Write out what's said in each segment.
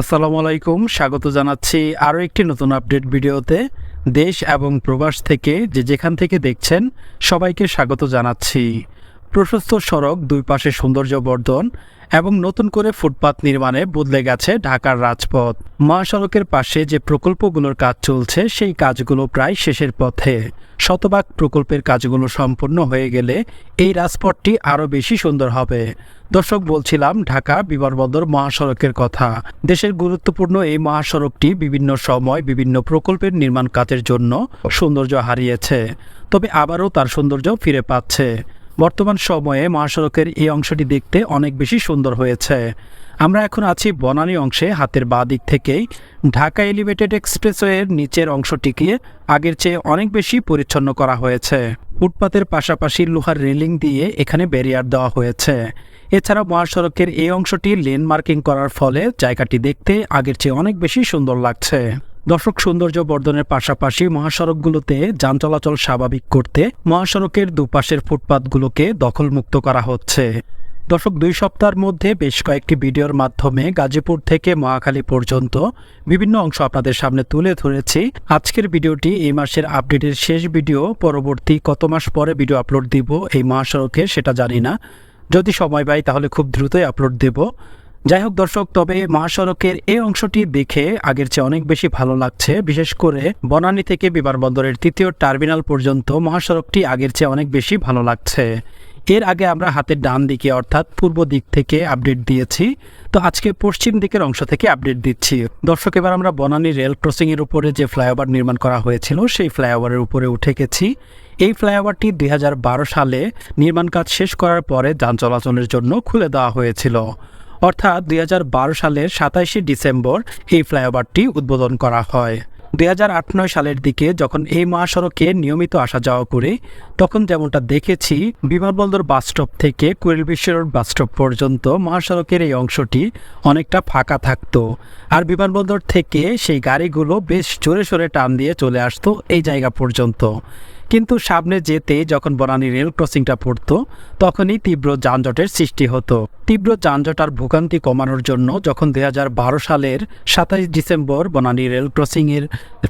আসসালামু আলাইকুম, স্বাগত জানাচ্ছি আরও একটি নতুন আপডেট ভিডিওতে। দেশ এবং প্রবাস থেকে যে যেখান থেকে দেখছেন, সবাইকে স্বাগত জানাচ্ছি। প্রশস্ত সড়ক, দুই পাশে সৌন্দর্য বর্ধন এবং নতুন করে ফুটপাত নির্মাণে বদলে গেছে ঢাকার রাজপথ। মহাসড়কের পাশে যে প্রকল্পগুলোর কাজ চলছে, সেই কাজগুলো প্রায় শেষের পথে। শতভাগ প্রকল্পের কাজগুলো সম্পূর্ণ হয়ে গেলে এই রাজপথটি আরও বেশি সুন্দর হবে। দর্শক, বলছিলাম, ঢাকা বিমানবন্দর মহাসড়কের কথা। দেশের গুরুত্বপূর্ণ এই মহাসড়কটি বিভিন্ন সময় বিভিন্ন প্রকল্পের নির্মাণ কাজের জন্য সৌন্দর্য হারিয়েছে, তবে আবারও তার সৌন্দর্য ফিরে পাচ্ছে। বর্তমান সময়ে মহাসড়কের এই অংশটি দেখতে অনেক বেশি সুন্দর হয়েছে। আমরা এখন আছি বনানী অংশে, হাতের বাঁ দিক থেকেই। ঢাকা এলিভেটেড এক্সপ্রেসওয়ের নিচের অংশটিকে আগের চেয়ে অনেক বেশি পরিচ্ছন্ন করা হয়েছে। ফুটপাতের পাশাপাশি লোহার রেলিং দিয়ে এখানে ব্যারিয়ার দেওয়া হয়েছে। এছাড়া মহাসড়কের এই অংশটি লেন মার্কিং করার ফলে জায়গাটি দেখতে আগের চেয়ে অনেক বেশি সুন্দর লাগছে। দর্শক সৌন্দর্য বর্ধনের পাশাপাশি মহাসড়কগুলোতে যান চলাচল স্বাভাবিক করতে মহাসড়কের দুপাশের ফুটপাতগুলোকে দখলমুক্ত করা হচ্ছে। দর্শক, দুই সপ্তাহের মধ্যে বেশ কয়েকটি ভিডিওর মাধ্যমে গাজীপুর থেকে মহাখালী পর্যন্ত বিভিন্ন অংশ আপনাদের সামনে তুলে ধরেছি। আজকের ভিডিওটি এই মাসের আপডেটের শেষ ভিডিও। পরবর্তী কত মাস পরে ভিডিও আপলোড দিব এই মহাসড়কে সেটা জানি না। যদি সময় পাই তাহলে খুব দ্রুতই আপলোড দেব। যাই হোক দর্শক, তবে মহাসড়কের এই অংশটি দেখে আগের চেয়ে অনেক বেশি ভালো লাগছে। বিশেষ করে বনানী থেকে বিমানবন্দরের তৃতীয় টার্মিনাল পর্যন্ত মহাসড়কটি আগের চেয়ে অনেক বেশি ভালো লাগছে। এর আগে আমরা হাতের ডান দিকে, অর্থাৎ পূর্ব দিক থেকে আপডেট দিয়েছি। তো আজকে পশ্চিম দিকের অংশ থেকে আপডেট দিচ্ছি। দর্শক, এবার আমরা বনানী রেল ক্রসিং এর উপরে যে ফ্লাইওভার নির্মাণ করা হয়েছিল, সেই ফ্লাইওভারের উপরে উঠে গেছি। এই ফ্লাইওভারটি দুই হাজার বারো সালে নির্মাণ কাজ শেষ করার পরে যান চলাচলের জন্য খুলে দেওয়া হয়েছিল। অর্থাৎ দুই হাজার বারো সালের সাতাইশে ডিসেম্বর এই ফ্লাইওভারটি উদ্বোধন করা হয়। দুই নয় সালের দিকে যখন এই মহাসড়কে নিয়মিত আসা যাওয়া করে, তখন যেমনটা দেখেছি, বিমানবন্দর বাসস্টপ থেকে কুড়িল বিশ্ব রোড বাসস্টপ পর্যন্ত মহাসড়কের এই অংশটি অনেকটা ফাঁকা থাকতো। আর বিমানবন্দর থেকে সেই গাড়িগুলো বেশ জোরে সোরে টান দিয়ে চলে আসতো এই জায়গা পর্যন্ত। কিন্তু সামনে যেতে যখন বনানী রেল ক্রসিংটা পড়তো, তখনই তীব্র যানজটের সৃষ্টি হতো। তীব্র যানজট আর ভোগান্তি কমানোর জন্য যখন দু হাজার বারো সালের সাতাইশ ডিসেম্বর বনানী রেল ক্রসিংয়ের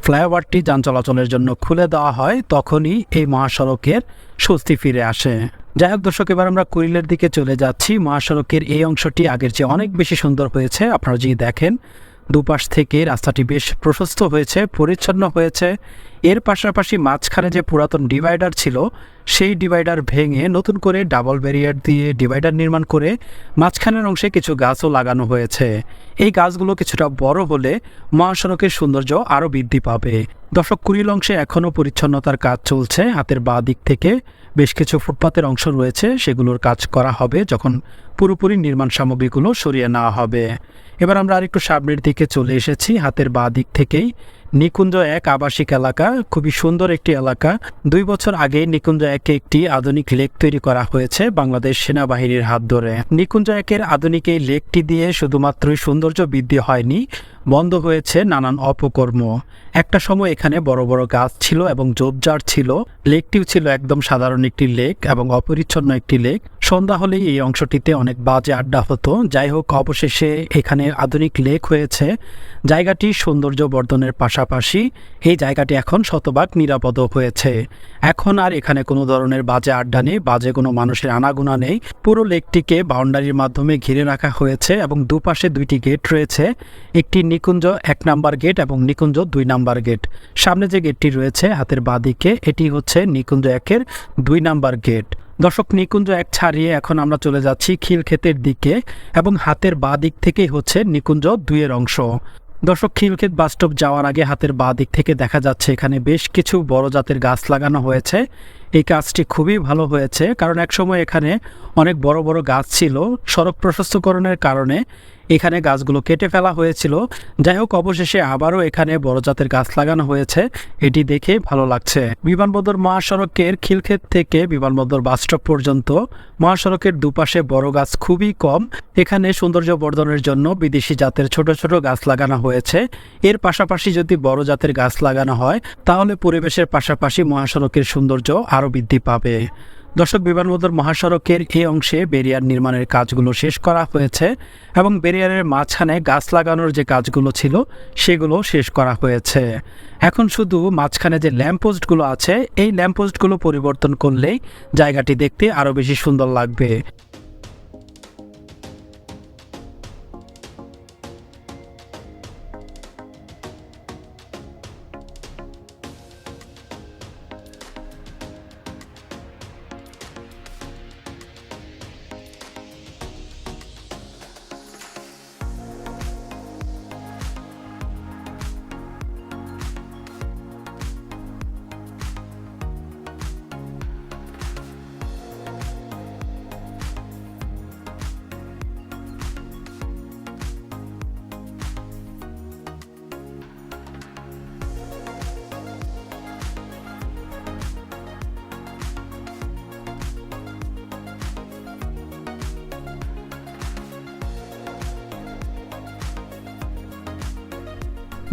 ফ্লাইওভারটি যান চলাচলের জন্য খুলে দেওয়া হয়, তখনই এই মহাসড়কের স্বস্তি ফিরে আসে। যাই হোক দর্শক, এবার আমরা কুড়িলের দিকে চলে যাচ্ছি। মহাসড়কের এই অংশটি আগের চেয়ে অনেক বেশি সুন্দর হয়েছে। আপনারা যদি দেখেন, দুপাশ থেকে রাস্তাটি বেশ প্রশস্ত হয়েছে, পরিচ্ছন্ন হয়েছে। এর পাশাপাশি মাঝখানে যে পুরাতন ডিভাইডার ছিল, সেই ডিভাইডার ভেঙে নতুন করে ডাবল ব্যারিয়ার দিয়ে ডিভাইডার নির্মাণ করে মাঝখানের অংশে কিছু গাছও লাগানো হয়েছে। এই গাছগুলো কিছুটা বড় হলে মহাসড়কের সৌন্দর্য আরও বৃদ্ধি পাবে। দশক কুড়ির অংশে এখনও পরিচ্ছন্নতার কাজ চলছে। হাতের বাঁ দিক থেকে বেশ কিছু ফুটপাতের অংশ রয়েছে, সেগুলোর কাজ করা হবে যখন পুরোপুরি নির্মাণ সামগ্রীগুলো সরিয়ে নেওয়া হবে। এবার আমরা আরেকটু সামনের দিকে চলে এসেছি। হাতের বাঁ দিক থেকেই নিকুঞ্জ এক আবাসিক এলাকা, খুবই সুন্দর একটি এলাকা। দুই বছর আগে নিকুঞ্জ একে একটি আধুনিক লেক তৈরি করা হয়েছে বাংলাদেশ সেনাবাহিনীর হাত ধরে। নিকুঞ্জ একের আধুনিক এই লেকটি দিয়ে শুধুমাত্রই সৌন্দর্য বৃদ্ধি হয়নি, বন্ধ হয়েছে নানান অপকর্ম। একটা সময় এখানে বড় বড় গাছ ছিল এবং জোবজার ছিল। লেকটিও ছিল একদম সাধারণ একটি লেক এবং অপরিচ্ছন্ন একটি লেক। সন্ধ্যা হলেই এই অংশটিতে অনেক বাজে আড্ডা হতো। যাই হোক, অবশেষে এখানে আধুনিক লেক হয়েছে। জায়গাটি সৌন্দর্য বর্ধনের পাশাপাশি এই জায়গাটি এখন শতভাগ নিরাপদ হয়েছে। এখন আর এখানে কোনো ধরনের বাজে আড্ডা নেই, বাজে কোনো মানুষের আনাগোনা নেই। পুরো লেকটিকে বাউন্ডারির মাধ্যমে ঘিরে রাখা হয়েছে এবং দুপাশে দুইটি গেট রয়েছে। একটি নিকুঞ্জ এক নাম্বার গেট এবং নিকুঞ্জ দুই নাম্বার গেট। সামনে যে গেটটি রয়েছে হাতের বাঁদিকে এটি হচ্ছে নিকুঞ্জ একের দুই নাম্বার গেট। দর্শক, নিকুঞ্জ এক ছাড়িয়ে এখন আমরা চলে যাচ্ছি খিলক্ষেতের দিকে এবং হাতের বাঁ দিক থেকেই হচ্ছে নিকুঞ্জ দুইয়ের অংশ। দর্শক খিলক্ষেত বাসস্টপ যাওয়ার আগে হাতের বাঁ দিক থেকে দেখা যাচ্ছে এখানে বেশ কিছু বড় জাতের গাছ লাগানো হয়েছে। এই কাজটি খুবই ভালো হয়েছে, কারণ একসময় এখানে অনেক বড় বড় গাছ ছিল সড়ক প্রশস্তকরণের কারণে এখানে গাছগুলো কেটে ফেলা হয়েছিল। যাই হোক, অবশেষে আবারও এখানে বড় জাতের গাছ লাগানো হয়েছে। এটি দেখে ভালো লাগছে। বিমানবন্দর মহাসড়কের খিলক্ষেত থেকে বিমানবন্দর বাসস্টপ পর্যন্ত মহাসড়কের দুপাশে বড় গাছ খুবই কম। এখানে সৌন্দর্য বর্ধনের জন্য বিদেশি জাতের ছোট ছোট গাছ লাগানো হয়েছে। এর পাশাপাশি যদি বড় জাতের গাছ লাগানো হয়, তাহলে পরিবেশের পাশাপাশি মহাসড়কের সৌন্দর্য আরও বৃদ্ধি পাবে। দর্শক, বিমানবন্দর মহাসড়কের এই অংশে ব্যারিয়ার নির্মাণের কাজগুলো শেষ করা হয়েছে এবং ব্যারিয়ারের মাঝখানে গাছ লাগানোর যে কাজগুলো ছিল, সেগুলো শেষ করা হয়েছে। এখন শুধু মাঝখানে যে ল্যাম্পপোস্টগুলো আছে, এই ল্যাম্পপোস্টগুলো পরিবর্তন করলেই জায়গাটি দেখতে আরও বেশি সুন্দর লাগবে।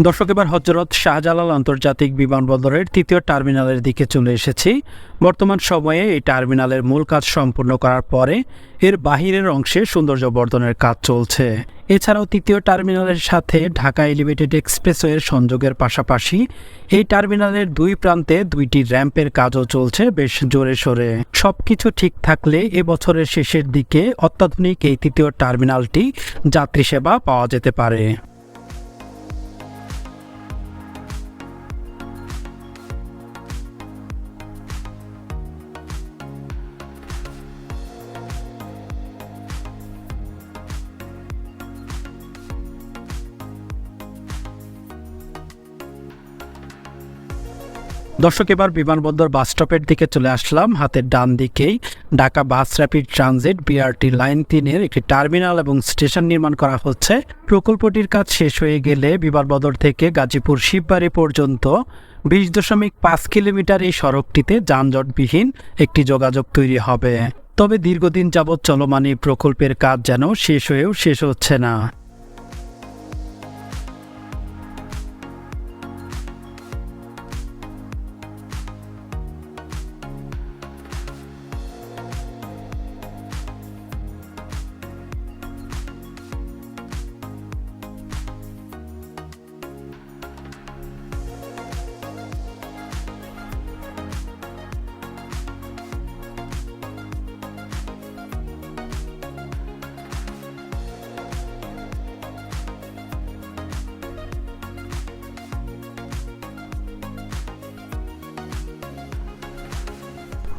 দর্শক, এবার হজরত শাহজালাল আন্তর্জাতিক বিমানবন্দরের তৃতীয় টার্মিনালের দিকে চলে এসেছি। বর্তমান সময়ে এই টার্মিনালের মূল কাজ সম্পূর্ণ করার পরে এর বাহিরের অংশে সৌন্দর্য বর্ধনের কাজ চলছে। এছাড়াও তৃতীয় টার্মিনালের সাথে ঢাকা এলিভেটেড এক্সপ্রেসওয়ের সংযোগের পাশাপাশি এই টার্মিনালের দুই প্রান্তে দুইটি র্যাম্পের কাজও চলছে বেশ জোরে সোরে। সবকিছু ঠিক থাকলে এ বছরের শেষের দিকে অত্যাধুনিক এই তৃতীয় টার্মিনালটি যাত্রী সেবা পাওয়া যেতে পারে। দর্শক, এবার বিমানবন্দর বাস স্টপের দিকে চলে আসলাম। হাতের ডান দিকেই Dhaka bus rapid transit BRT line তিনের একটি টার্মিনাল এবং স্টেশন নির্মাণ করা হচ্ছে। প্রকল্পটির কাজ শেষ হয়ে গেলে বিমানবন্দর থেকে গাজীপুর শিববাড়ি পর্যন্ত বিশ দশমিক পাঁচ কিলোমিটার এই সড়কটিতে যানজটবিহীন একটি যোগাযোগ তৈরি হবে। তবে দীর্ঘদিন যাবৎ চলমান এই প্রকল্পের কাজ যেন শেষ হয়েও শেষ হচ্ছে না।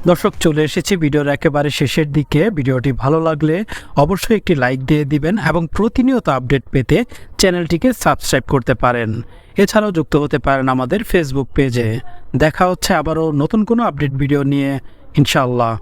দর্শক, চলে এসেছি ভিডিওর একেবারে শেষের দিকে। ভিডিওটি ভালো লাগলে অবশ্যই একটি লাইক দিয়ে দিবেন এবং প্রতিনিয়ত আপডেট পেতে চ্যানেলটিকে সাবস্ক্রাইব করতে পারেন। এছাড়াও যুক্ত হতে পারেন আমাদের ফেসবুক পেজে। দেখা হচ্ছে আবারও নতুন কোনো আপডেট ভিডিও নিয়ে। ইনশাআল্লাহ।